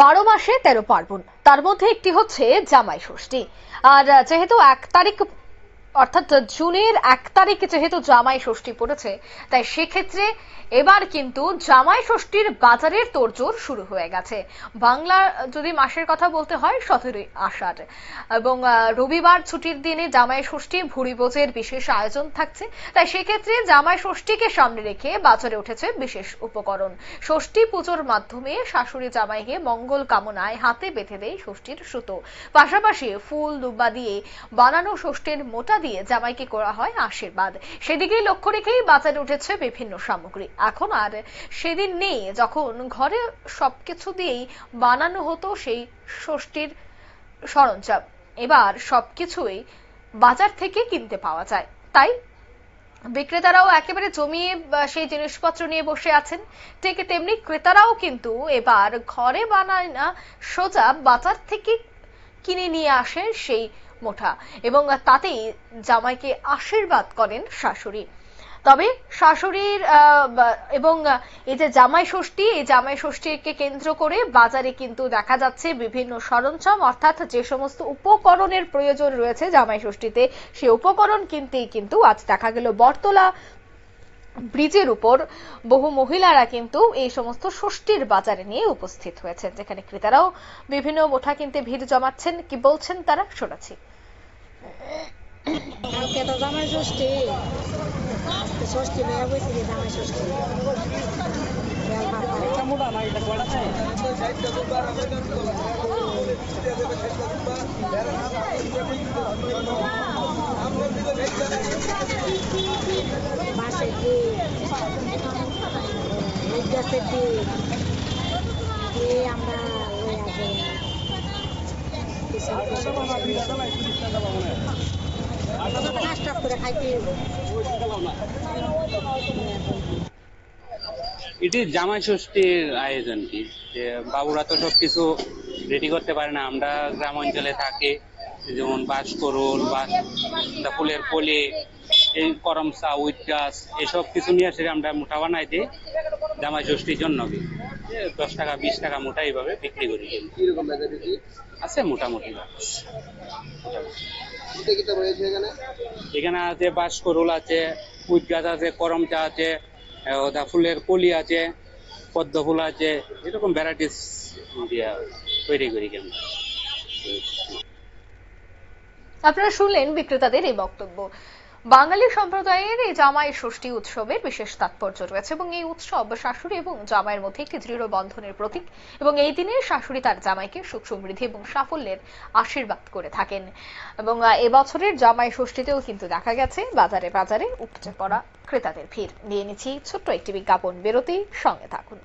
বারো মাসে তেরো পার্বণ। তার মধ্যে একটি হচ্ছে জামাই ষষ্ঠী। আর যেহেতু এক তারিখ অর্থাৎ জুনের এক তারিখে যেহেতু জামাই ষষ্ঠী পড়েছে, তাই সেক্ষেত্রে এবার কিন্তু জামাই ষষ্ঠীর বাজারের তোড়জোড় শুরু হয়ে গেছে। বাংলা যদি মাসের কথা বলতে হয়, সতেরোই আষাঢ়। এবং রবিবার ছুটির দিনে জামাই ষষ্ঠী ভুড়ি বোঝের বিশেষ আয়োজন থাকছে, তাই সেক্ষেত্রে জামাই ষষ্ঠীকে সামনে রেখে বাজারে উঠেছে বিশেষ উপকরণ। ষষ্ঠী পুজোর মাধ্যমে শাশুড়ি জামাইকে মঙ্গল কামনায় হাতে বেঁধে দেয় ষষ্ঠীর সুতো। পাশাপাশি ফুল দুব্বা দিয়ে বানানো ষষ্ঠীর মোটা দিয়ে জামাইকে করা হয় আশীর্বাদ। সেদিকেই লক্ষ্য রেখেই বাজারে উঠেছে বিভিন্ন সামগ্রী। এখন আর সেদিন নেই, যখন ঘরে সবকিছু দিয়েই বানানো হতো সেই ষষ্ঠীর সরঞ্জাম। এবার সবকিছুই বাজার থেকে কিনতে পাওয়া যায়। তাই বিক্রেতারাও একেবারে জমিয়ে সেই জিনিসপত্র নিয়ে বসে আছেন। ঠিক তেমনি ক্রেতারাও কিন্তু এবার ঘরে বানায় না, সোজা বাজার থেকে কিনে নিয়ে আসেন সেই মোঠা এবং তাতেই জামাইকে আশীর্বাদ করেন শাশুড়ি। তবে শাশুড়ির এবং এই যে জামাই ষষ্ঠী, এই জামাই ষষ্ঠীকে কেন্দ্র করে বাজারে কিন্তু দেখা যাচ্ছে বিভিন্ন সরঞ্জাম, অর্থাৎ যে সমস্ত উপকরণের প্রয়োজন রয়েছে জামাই ষষ্ঠীতে সেই উপকরণ কিনতেই কিন্তু আজ দেখা গেল বটতলা ব্রিজের উপর বহু মহিলারা কিন্তু এই সমস্ত ষষ্ঠীর বাজারে নিয়ে উপস্থিত হয়েছেন যেখানে ক্রেতারাও বিভিন্ন মোঠা কিনতে ভিড় জমাচ্ছেন। কি বলছেন তারা? শোনাচ্ছি। কালকে তো জামাই ষষ্ঠী। ষষ্ঠী মেয়ে বসে জামাই ষষ্ঠী। বেল এটি জামাই ষষ্ঠীর আয়োজন কি? যে বাবুরা তো সবকিছু রেডি করতে পারে না। আমরা গ্রাম অঞ্চলে থাকি। যেমন বাঁশ করুল বা ফুলের কলি এই করমচা উইট গাছ এসব কিছু নিয়ে এসে আমরা মোটা বানাই দিই জামাই ষষ্ঠীর জন্য দশ টাকা বিশ টাকা মোটা এইভাবে বিক্রি করি। আছে মোটামুটি। গাছ এখানে? এখানে আছে বাঁশ করুল আছে উইট গাছ আছে করমচা আছে ওটা ফুলের কলি আছে পদ্ম ফুল আছে এরকম ভ্যারাইটিস দিয়া তৈরি করি কেন আপনারা শুনলেন বিক্রেতাদের এই বক্তব্য। বাঙালি সম্প্রদায়ের এই জামাই ষষ্ঠী উৎসবের বিশেষ তাৎপর্য রয়েছে এবং এই উৎসব শাশুড়ি এবং জামাইয়ের মধ্যে একটি দৃঢ় বন্ধনের প্রতীক এবং এই দিনে শাশুড়ি তার জামাইকে সুখ সমৃদ্ধি এবং সাফল্যের আশীর্বাদ করে থাকেন। এবং এবছরের জামাই ষষ্ঠীতেও কিন্তু দেখা গেছে বাজারে বাজারে উপচে পড়া ক্রেতাদের ভিড়। নিয়ে নিচ্ছি ছোট্ট একটি বিজ্ঞাপন। বিরতি, সঙ্গে থাকুন।